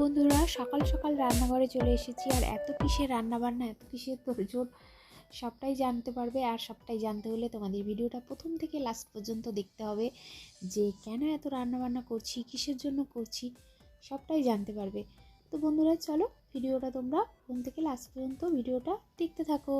বন্ধুরা, সকাল সকাল রান্নাঘরে চলে এসেছি। আর এত কিসের রান্নাবান্না, এত কিসের তোরজোর সবটাই জানতে পারবে আর সবটাই জানতে হলে তোমাদের ভিডিওটা প্রথম থেকে লাস্ট পর্যন্ত দেখতে হবে যে কেন এত রান্নাবান্না করছি, কিসের জন্য করছি, সবটাই জানতে পারবে। তো বন্ধুরা, চলো ভিডিওটা তোমরা প্রথম থেকে লাস্ট পর্যন্ত ভিডিওটা দেখতে থাকো।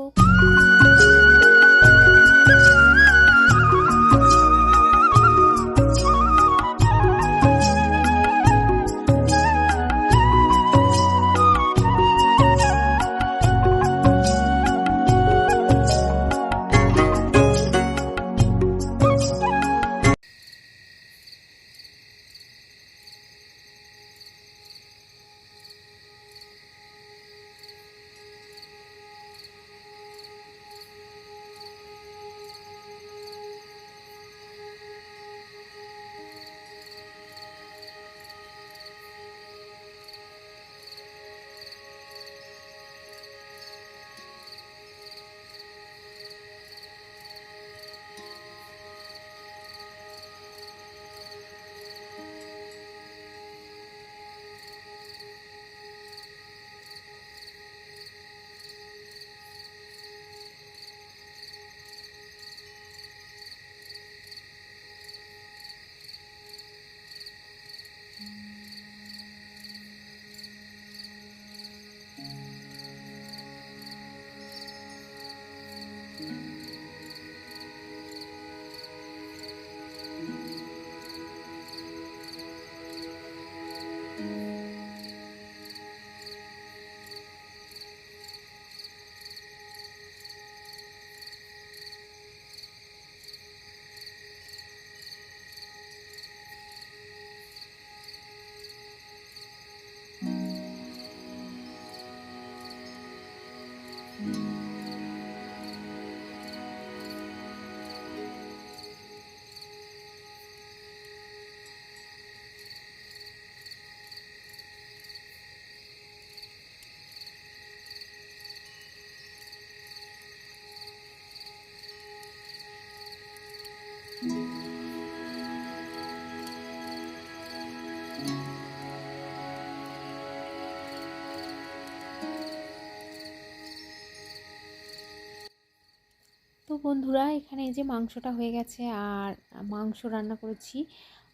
তো বন্ধুরা, এখানে এই যে মাংসটা হয়ে গেছে, আর মাংস রান্না করেছি,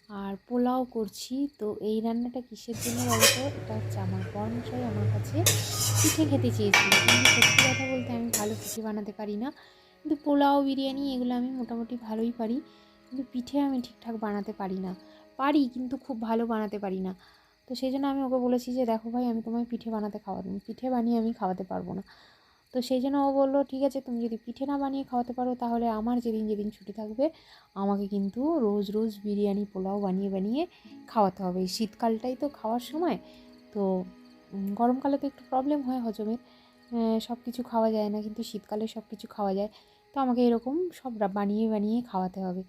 আর পোলাও করছি। তো এই রান্নাটা কিসের জন্য বলতো? এটা হচ্ছে আমার বর্মশাই আমার কাছে পিঠে খেতে চেয়েছিল। কিন্তু সত্যি কথা বলতে আমি ভালো পিঠে বানাতে পারি না। কিন্তু পোলাও, বিরিয়ানি এগুলো আমি মোটামুটি ভালোই পারি। কিন্তু পিঠে আমি ঠিকঠাক বানাতে পারি না। পারি, কিন্তু খুব ভালো বানাতে পারি না। তো সেই জন্য আমি ওকে বলেছি যে, দেখো ভাই, আমি তোমায় পিঠে বানাতে খাওয়াবো। পিঠে বানিয়ে আমি খাওয়াতে পারব না। তো সেই জন্য ও বলল, ঠিক আছে, তুমি যদি পিঠে না বানিয়ে খাওয়াতে পারো, তাহলে আমার যেদিন যেদিন ছুটি থাকবে, আমাকে কিন্তু রোজ রোজ বিরিয়ানি, পোলাও বানিয়ে বানিয়ে খাওয়াতে হবে। শীতকালটাই তো খাওয়ার সময়, তো গরমকালে তো একটু প্রবলেম হয় হজমের। সব কিছু খাওয়া যায় না, কিন্তু শীতকালে সব কিছু খাওয়া যায়। তো আমাকে এরকম সব বানিয়ে বানিয়ে খাওয়াতে হবে।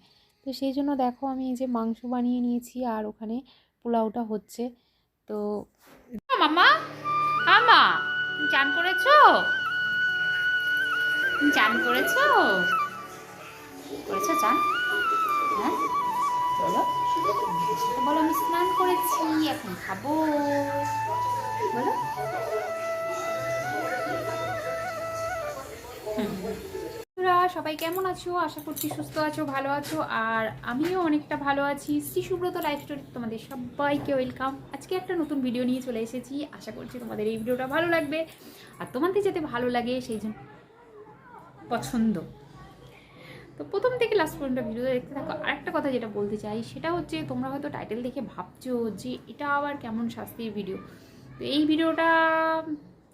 তো সেই জন্য দেখো, আমি যে মাংস বানিয়ে নিয়েছি, আর ওখানে পোলাওটা হচ্ছে। তো মামা মামা চান করেছ? চান করেছ? করেছ চান? হ্যাঁ? বলো বলো, আমি স্নান করেছি, এখন খাব। বলো। সবাই কেমন আছো? আশা করছি সুস্থ আছো, ভালো আছো, আর আমিও অনেকটা ভালো আছি। শ্রী সুব্রত লাইফ স্টোরি তোমাদের সবাইকে ওয়েলকাম আজকে একটা নতুন ভিডিও নিয়ে চলে এসেছি। আশা করছি তোমাদের এই ভিডিওটা ভালো লাগবে। আর তোমাদের যাতে ভালো লাগে, সেই জন্য পছন্দ। তো প্রথম থেকে লাস্ট পর্যন্ত ভিডিও দেখতে থাকো। আরেকটা কথা যেটা বলতে চাই, সেটা হচ্ছে তোমরা হয়তো টাইটেল দেখে ভাবছ যে এটা আবার কেমন শাস্তির ভিডিও তো এই ভিডিওটা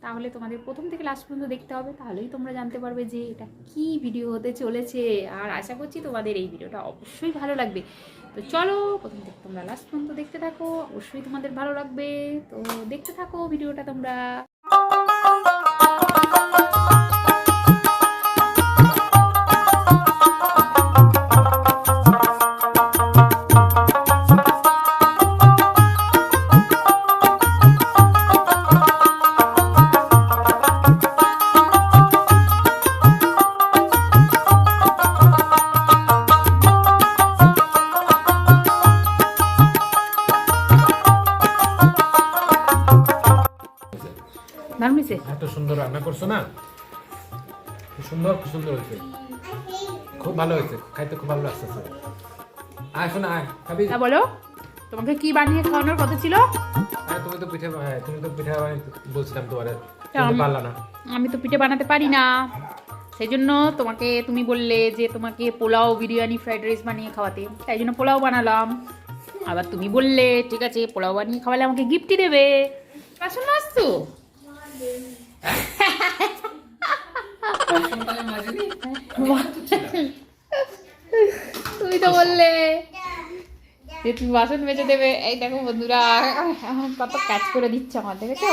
তাহলে তোমাদের প্রথম থেকে লাস্ট পর্যন্ত দেখতে হবে, তাহলেই তোমরা জানতে পারবে যে এটা কি ভিডিও হতে চলেছে। আর আশা করছি তোমাদের এই ভিডিওটা অবশ্যই ভালো লাগবে। তো চলো প্রথম থেকে তোমরা লাস্ট পর্যন্ত দেখতে থাকো, অবশ্যই তোমাদের ভালো লাগবে। তো দেখতে থাকো ভিডিওটা তোমরা। রান্না করছ না? সুন্দর সুন্দর হয়েছে। খুব ভালো হয়েছে খাইতে খুব ভালো লাগছে আয় শোনা আয় খাবি? বলো তোমাকে কি বানিয়ে খাওয়ানোর কথা ছিল? হ্যাঁ তুমি তো পিঠে হ্যাঁ তুমি তো পিঠে বলছিলাম তোমার। আমি- পারলা না। আমি তো পিঠে বানাতে পারি না। সেই জন্য তোমাকে তুমি বললে যে তোমাকে পোলাও বিরিয়ানি ফ্রাইড রাইস বানিয়ে খাওয়াতে। তাই জন্য পোলাও বানালাম। আবার তুমি বললে ঠিক আছে পোলাও বানিয়ে খাওয়ালে আমাকে গিফটই দেবে। বাসন মাজতো তুমি তো বললে। যে তুমি বাসন বেঁচে দেবে। এই দেখো বন্ধুরা কত কাজ করে দিচ্ছে আমার দেখেছ?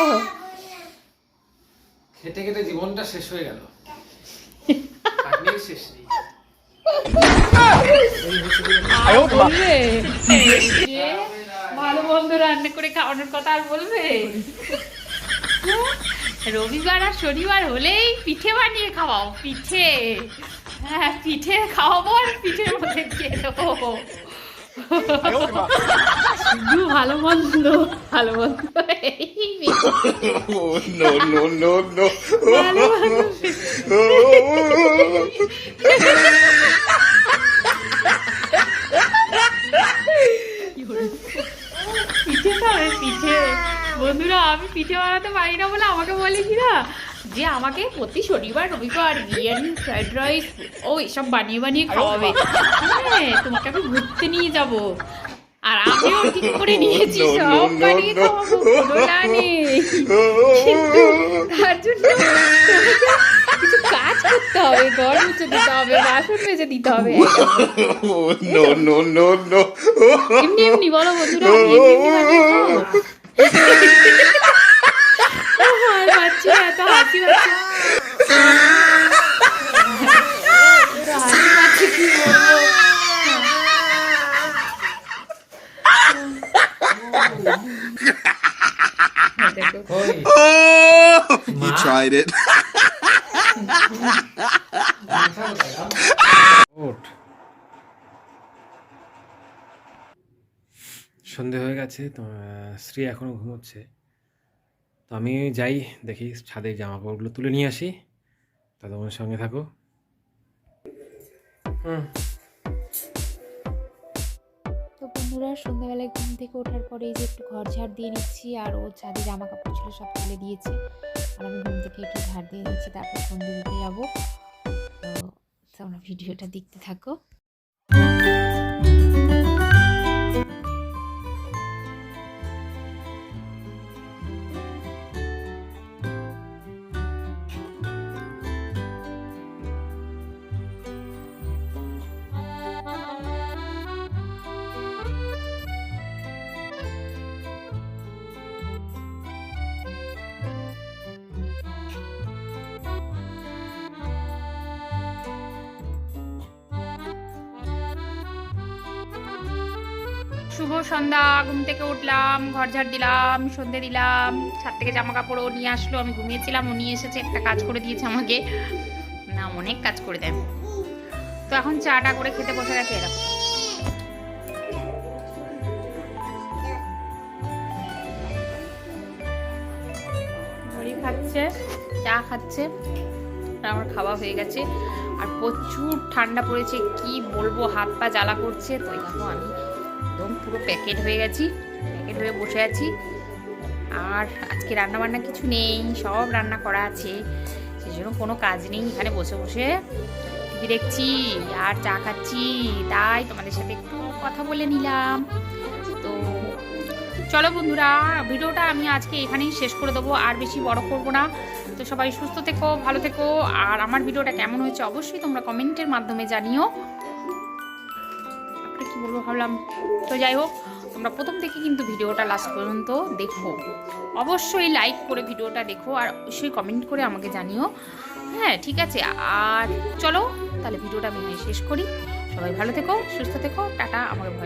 খেটে খেটে জীবনটা শেষ হয়ে গেল। শেষ নেই। ভালো বন্ধু রান্না করে খাওয়ানোর কথা আর বলবে? রবিবার আর শনিবার হলেই পিঠে বানিয়ে খাওয়াও পিঠে হ্যাঁ পিঠে খাওয়াবো আর পিঠের মধ্যে খেয়ে দেবো শুধু ভালো মন্দ। Oh. ভালো মন্দ। পিঠে খাবে পিঠে বন্ধুরা আমি পিঠে বানাতে পারি না বলে আমাকে বলে কি না যে আমাকে প্রতি শনিবার রবিবার বিরিয়ানি ফ্রাইড রাইস ও এসব বানিয়ে বানিয়ে খাওয়াবে হ্যাঁ তোমাকে আমি ঘুরতে নিয়ে যাব আর আমিও ঠিক করে নিয়েছি সব বানিয়ে খাওয়াবো কোনো নেই কিন্তু তার জন্য কিছু কাজ করতে হবে ঘর মুছে দিতে হবে বাসন মেজে দিতে হবে Oh, no, no, no, no. এমনি এমনি বলো বন্ধুরা আমি এমনি এমনি বানিয়ে খাব। আর পাচ্ছি না, এত হাসি পাচ্ছে। এত হাসি পাচ্ছে, কি বলব? দেখো, ওই Oh, he tried it. সন্ধে হয়ে গেছে তো আহ, শ্রী এখনও ঘুমোচ্ছে। তো আমি যাই দেখি ছাদে জামা কাপড়গুলো তুলে নিয়ে আসি। তা তোমার সঙ্গে থাকো। হুম। তো বন্ধুরা সন্ধ্যাবেলায় ঘুম থেকে ওঠার পরে যে একটু ঘর ঝাড় দিয়ে নিচ্ছি আর ও ছাদে জামা কাপড় ছিল সব তুলে দিয়েছে। আর আমি ঘুম থেকে একটু ঝাড় দিয়ে নিচ্ছি তারপর সন্ধ্যে দিতে যাব। তো তোমরা ভিডিওটা দেখতে থাকো। শুভ সন্ধ্যা, ঘুম থেকে উঠলাম, ঘর ঝাড় দিলাম, সন্ধে দিলাম, ছাদ থেকে জামা কাপড়ও নিয়ে আসলো, আমি ঘুমিয়েছিলাম, ও নিয়ে এসেছে, একটা কাজ করে দিয়েছে আমাকে। না, অনেক কাজ করে দেয়। তো এখন চাটা করে খেতে বসে গেছে, এরকম। খাচ্ছে, চা খাচ্ছে আমার খাওয়া হয়ে গেছে। আর প্রচুর ঠান্ডা পড়েছে, কি বলব, হাত পা জ্বালা করছে, তো দেখো আমি একদম পুরো প্যাকেট হয়ে গেছি, প্যাকেট হয়ে বসে আছি। আর আজকে রান্না বান্না কিছু নেই, সব রান্না করা আছে। সেই জন্য কোনো কাজ নেই, এখানে বসে বসে টিভি দেখছি আর চা খাচ্ছি। তাই তোমাদের সাথে একটু কথা বলে নিলাম। তো চলো বন্ধুরা, ভিডিওটা আমি আজকে এখানেই শেষ করে দেবো, আর বেশি বড় করব না। তো সবাই সুস্থ থেকো, ভালো থেকো, আর আমার ভিডিওটা কেমন হয়েছে অবশ্যই তোমরা কমেন্টের মাধ্যমে জানিও। আপনাকে কি বলব ভাবলাম। তো যাই হোক তোমরা প্রথম থেকে কিন্তু ভিডিওটা লাস্ট পর্যন্ত দেখো অবশ্যই লাইক করে ভিডিওটা দেখো আর অবশ্যই কমেন্ট করে আমাকে জানিও। হ্যাঁ ঠিক আছে। আর চলো, তাহলে ভিডিওটা আমি শেষ করি। সবাই ভালো থেকো, সুস্থ থেকো। টাটা আমার ভয়